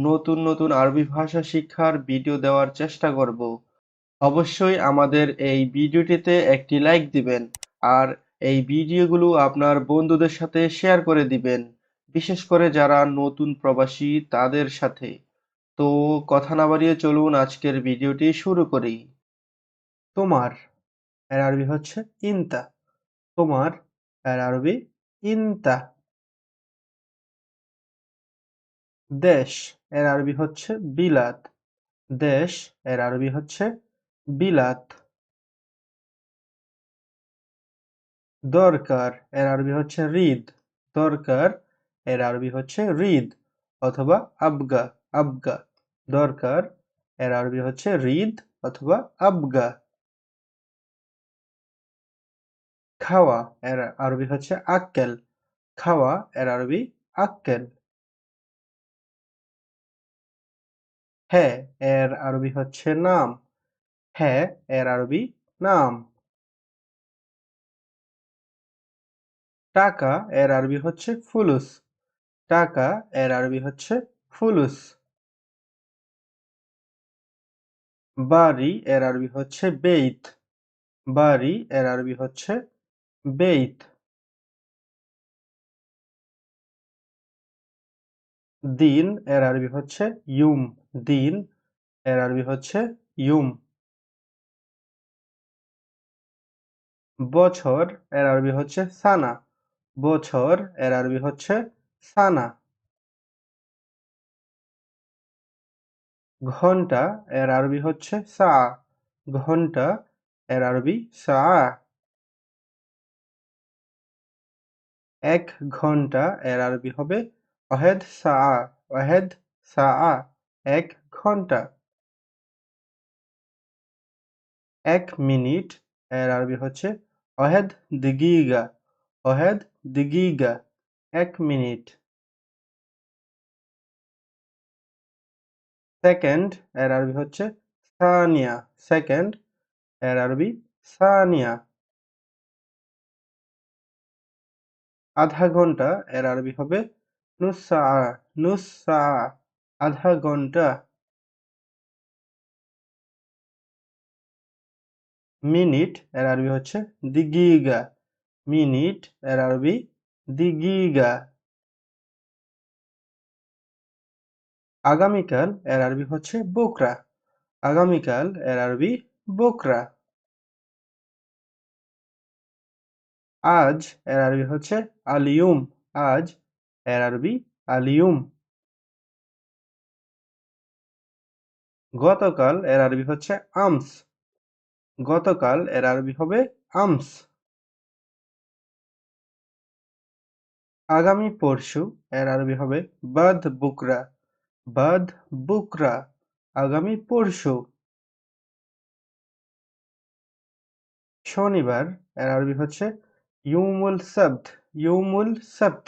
নতুন নতুন আরবি ভাষা শিক্ষার ভিডিও দেওয়ার চেষ্টা করব। অবশ্যই আমাদের এই ভিডিওটিতে একটি লাইক দিবেন আর এই ভিডিওগুলো আপনার বন্ধুদের সাথে শেয়ার করে দিবেন, বিশেষ করে যারা নতুন প্রবাসী তাদের সাথে। তো কথা না বাড়িয়ে চলুন আজকের ভিডিওটি শুরু করি। তোমার এর আরবি হচ্ছে ইনতা। তোমার এর আরবি ইনতা। দেশ। এর আরবি হচ্ছে বিলাত। দেশ, এর আরবি হচ্ছে বিলাত। দরকার, এর আরবি হচ্ছে রিদ। দরকার, এর আরবি হচ্ছে রিদ অথবা আবগা আবগা। দরকার, এর আরবি হচ্ছে রিদ অথবা আবগা। খাওয়া, এর আরবি হচ্ছে আক্কেল। খাওয়া, এর আরবি আক্কেল। হ্যাঁ এর আরবি হচ্ছে নাম। হ্যাঁ এর আরবি নাম। টাকা, এর আরবি হচ্ছে ফুলুস। টাকা, এর আরবি হচ্ছে ফুলুস। বাড়ি, এর আরবি হচ্ছে বেইত। বাড়ি, এর আরবি হচ্ছে বেইত। দিন, এর আরবি হচ্ছে ইউম। দিন, এর আরবি হচ্ছে ইউম বছর, এর আরবি হচ্ছে সানা। বছর, এর আরবি হচ্ছে সানা। ঘণ্টা, এর আরবি হচ্ছে সা। ঘণ্টা, এর আরবি সা। এক ঘণ্টা, এর আরবি হবে ওয়াহেদ সা ওয়াহেদ সা। এক ঘণ্টা। এক মিনিট এর আরবি হচ্ছে ওয়াহেদ দিগিগা ওয়াহেদ দিগিগা। এক মিনিট। সেকেন্ড এর আরবি হচ্ছে, সানিয়া। সেকেন্ড এর আরবি, সানিয়া। আধা ঘণ্টা এর আরবি হবে নুসা নুসা আধা ঘণ্টা। মিনিট এর আরবি হচ্ছে দিগিগা। মিনিট এর আরবি দিগিগা। আগামীকাল এর আরবি হচ্ছে বোকরা। আগামীকাল এর আরবি বোকরা। আজ এর আরবি হচ্ছে আলিয়ুম। আজ এর আরবি আলিয়ুম। গতকাল এর আরবি হচ্ছে আমস। গতকাল এর আরবি হবে আমস। আগামী পরশু এর আরবি হবে বাদ বুকরা। বাদ বুকরা। আগামী পরশু। শনিবার এর আরবি হচ্ছে ইউমুল সাবত। ইউমুল সাবত।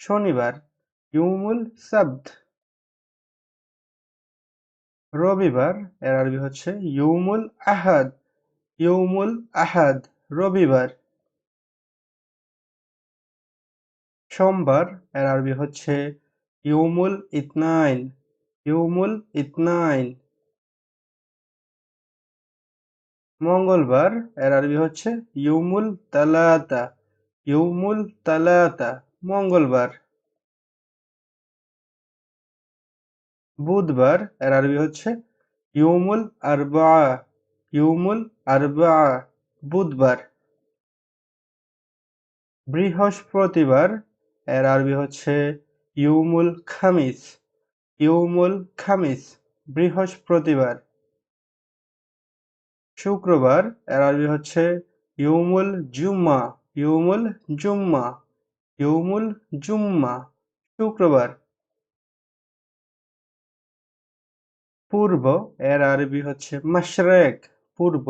শনিবার ইউমুল সাবত। রবিবার, এর আরবি হচ্ছে ইউমুল আহাদ ইউমুল আহাদ, রবিবার। সোমবার, এর আরবি হচ্ছে ইউমুল ইতনাইন ইউমুল ইতনাইন। মঙ্গলবার, এর আরবি হচ্ছে ইউমুল তালাতা ইউমুল তালাতা, মঙ্গলবার। বুধবার, এর আরবি হচ্ছে ইউমুল আরবা ইউমুল আরবা বুধবার। বৃহস্পতিবার, এর আরবি হচ্ছে ইউমুল খামিস ইউমুল খামিস, বৃহস্পতিবার। শুক্রবার, এর আরবি হচ্ছে ইউমুল জুম্মা ইউমুল জুম্মা ইউমুল জুম্মা। শুক্রবার পূর্ব এর আরবি হচ্ছে মাশরেক। পূর্ব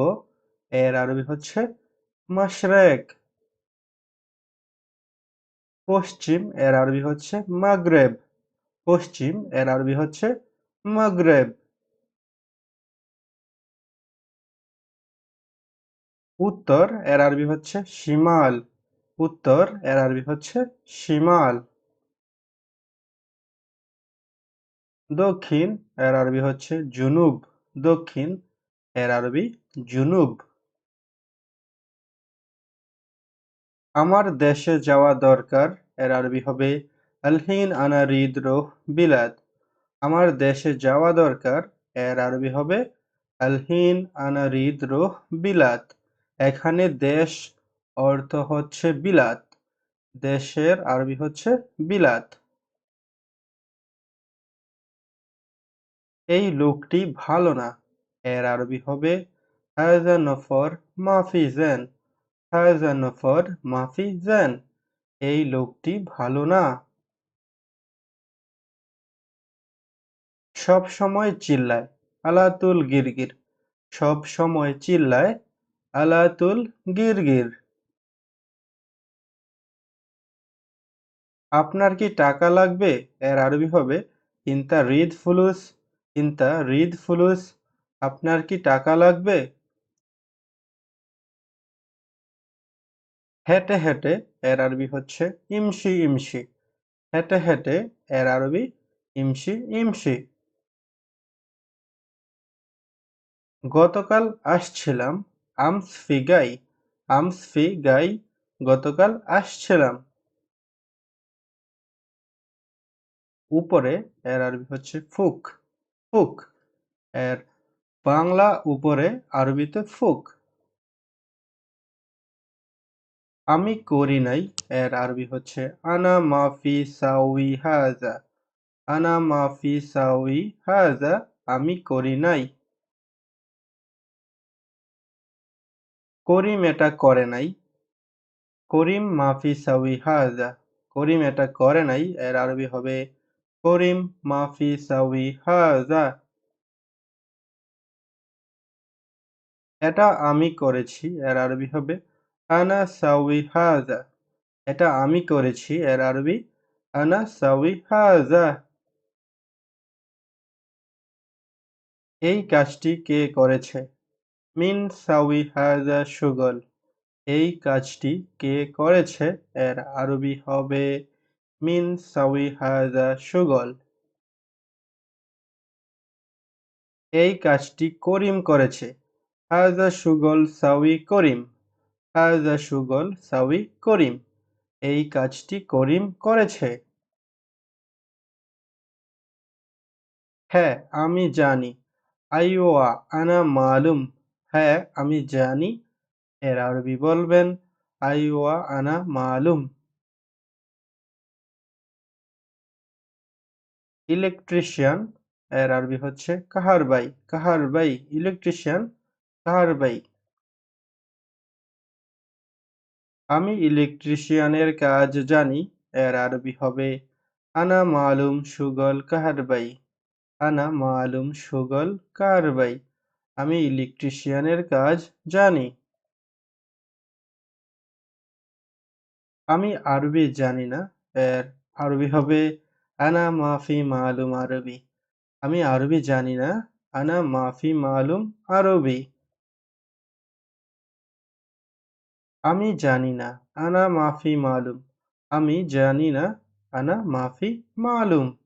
এর আরবি হচ্ছে মাশরেক। পশ্চিম এর আরবি হচ্ছে মাগরেব। পশ্চিম এর আরবি হচ্ছে মাগরেব। উত্তর এর আরবি হচ্ছে শিমাল। উত্তর এর আরবি হচ্ছে শিমাল। দক্ষিণ এর আরবি হচ্ছে জুনুব। দক্ষিণ এর আরবি জুনুব। আমার দেশে যাওয়া দরকার এর আরবি হবে আলহিন আনা রিদ রোহ বিলাদ। আমার দেশে যাওয়া দরকার এর আরবি হবে আলহিন আনা রিদ রোহ বিলাদ। এখানে দেশ অর্থ হচ্ছে বিলাত। দেশের আরবি হচ্ছে বিলাত। এই লোকটি ভালো না। এর আরবি হবে হাজা নফর মাফি জেন হাজা নফর মাফি জেন, এই লোকটি ভালো না। সব সময় চিল্লায়, আলাতুল গিরগির। সব সময় চিল্লায়, আলাতুল গিরগির। আপনার কি টাকা লাগবে? এর আরবি হবে, ইনতা রিদ ফুলুস। ইনতা রিদ ফুলুস, আপনার কি টাকা লাগবে? হেঁটে হেঁটে, এর আরবি হচ্ছে ইমশি ইমশি। হেঁটে হেঁটে, এর আরবি ইমশি ইমশি। গতকাল আসছিলাম আমস ফি গাই আমস ফি গাই গতকাল আসছিলাম। উপরে এর আরবি হচ্ছে ফুক। ফুক। এর বাংলা উপরে আরবিতে ফুক। আমি করি নাই, এর আরবি হচ্ছে আনা মাফি সাউই হাজা। আনা মাফি সাউই হাজা, আমি করি নাই। করিম এটা করে নাই। করিম মাফি সাউই হাজা। করিম এটা করে নাই, এর আরবি হবে করিম, মাফি সাউই হাজা এটা আমি করেছি, এর আরবি হবে, আনা সাউই হাজা এটা আমি করেছি, এর আরবি, আনা সাউই হাজা এই কাজটি কে করেছে? মিন সাউই হাজা সুগল। এই কাজটি কে করেছে? এর আরবি হবে মিন সাউই হাজা সুগল। এই কাজটি করিম করেছে। হাজা সুগল সাউই করিম। হাজা সুগল সাউই করিম। এই কাজটি করিম করেছে। হ্যাঁ আমি জানি। আইওয়া আনা মালুম। হ্যাঁ আমি জানি। এর আরবি বলবেন আইওয়া আনা মালুম। ইলেকট্রিশিয়ান এর আরবি হচ্ছে কাহারবাই কাহারবাই ইলেকট্রিশিয়ান কাহারবাই। আমি ইলেকট্রিশিয়ানের কাজ জানি, এর আরবি হবে, আনা মালুম সুগল কাহারবাই, আনা মালুম সুগল কাহারবাই, আমি ইলেকট্রিশিয়ানের কাজ জানি। আমি আরবি জানি না, এর আরবি হবে আনা মাফি মালুম আরবি। আমি আরবি জানি না, আনা মাফি মালুম আরবি। আমি জানি না, আনা মাফি মালুম। আমি জানি না, আনা মাফি মালুম।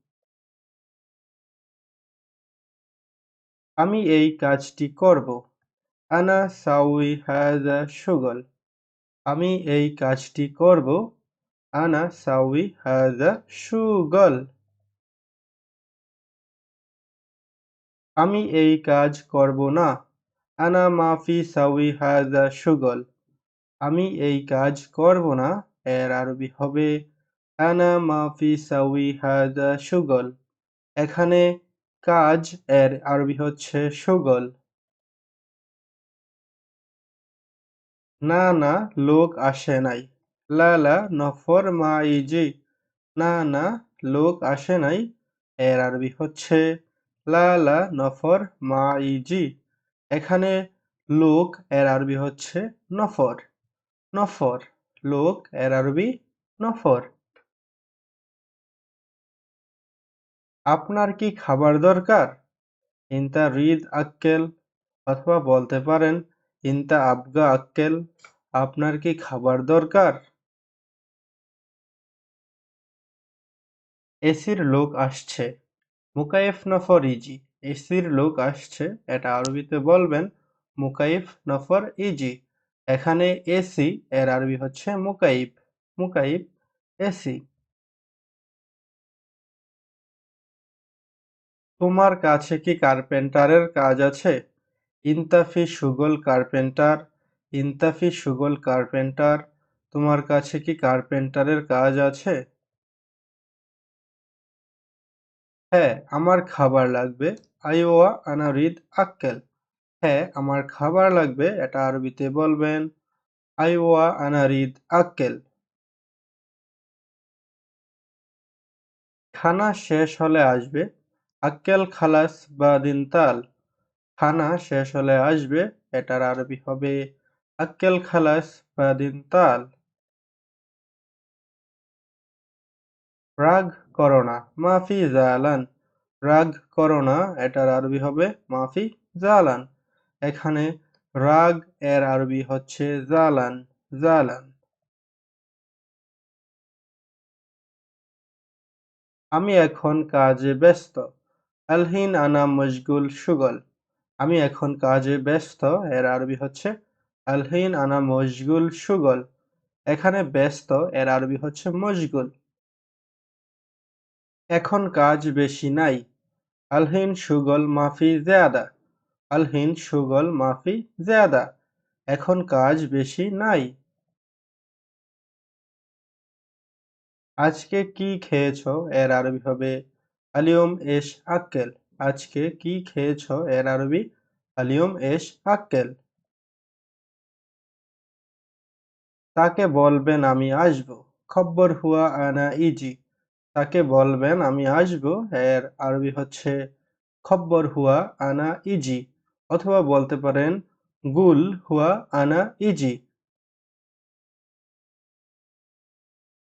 আমি এই কাজটি করব। আনা সাউই হাজা সুগল। আমি এই কাজটি করব আনা সাউই হাজা সুগল আমি এই কাজ করব না। আনা মাফি সাউই হাজা সুগল আমি এই কাজ করব না, এর আরবি হবে আনা মাফি সাউই হাজা সুগল এখানে কাজ, এর আরবি হচ্ছে সুগল না না, লোক আসে নাই। লালা নফর মাইজি। না না, লোক আসে নাই, এর আরবি হচ্ছে লা লা নফর মাইজি। এখানে লোক, এর আরবি হচ্ছে নফর। নফর, লোক, এর আরবি নফর। আপনার কি খাবার দরকার? ইনতা রিদ আক্কেল, অথবা বলতে পারেন, ইনতা আবগা আক্কেল, আপনার কি খাবার দরকার? এসির লোক আসছে। মুকাইফ নফর ইজি এসির লোক আসছে। এটা আরবিতে বলবেন মুকাইফ নফর ইজি এখানে এসি, এর আরবি হচ্ছে মুকাইফ। মুকাইফ, এসি। তোমার কাছে কি কার্পেন্টারের কাজ আছে? ইনতাফি সুগল কার্পেন্টার, ইনতাফি সুগল কার্পেন্টার। তোমার কাছে কি কার্পেন্টারের কাজ আছে? হ্যাঁ আমার খাবার লাগবে। আইওয়া আনারিদ আক্কেল। হ্যাঁ আমার খাবার লাগবে, এটা আরবিতে বলবেন। আইওয়া আনারিদ আক্কেল। খানা শেষ হলে আসবে। আক্কেল খালাস বা দিনতাল খানা শেষ হলে আসবে, এটার আরবি হবে আক্কেল খালাস বা দিনতাল রাগ করো না, মাফি জালান। রাগ করো না, এটার আরবি হবে মাফি জালান। এখানে রাগ এর আরবি হচ্ছে জালান জালান। আমি এখন কাজে ব্যস্ত, আলহিন আনা মশগুল সুগল। আমি এখন কাজে ব্যস্ত, এর আরবি হচ্ছে আলহিন আনা মশগুল সুগল। এখানে ব্যস্ত, এর আরবি হচ্ছে মশগুল। এখন কাজ বেশি নাই। আলহিন সুগল মাফি জ্যাদা। আলহিন সুগল মাফি জ্যাদা। এখন কাজ বেশি নাই। আজকে কি খেয়েছ এর আরবি হবে আলিয়ম এশ আক্কেল। আজকে কি খেয়েছ এর আরবি আলিয়ম এশ আক্কেল। তাকে বলবেন আমি আসব। খব্বর হুয়া আনা ইজি। তাকে বলবেন, আমি আসব। এর আরবি হচ্ছে, খব্বর হুয়া আনা ইজি। অথবা বলতে পারেন, গুল হুয়া আনা ইজি।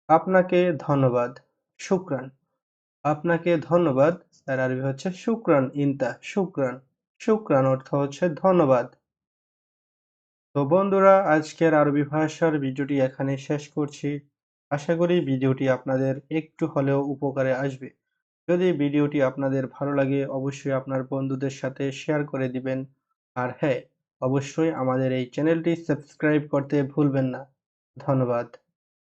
আপনাকে ধন্যবাদ। শুক্রান। আপনাকে ধন্যবাদ। এর আরবি হচ্ছে, শুক্রান ইনতা, শুক্রান। শুক্রান অর্থ হচ্ছে, ধন্যবাদ। তো বন্ধুরা, আজকের আরবি ভাষার ভিডিওটি এখানে শেষ করছি। আশা করি ভিডিওটি আপনাদের একটু হলেও উপকারে আসবে। যদি ভিডিওটি আপনাদের ভালো লাগে, অবশ্যই আপনার বন্ধুদের সাথে শেয়ার করে দিবেন। আর হ্যাঁ অবশ্যই আমাদের এই চ্যানেলটি সাবস্ক্রাইব করতে ভুলবেন না। ধন্যবাদ।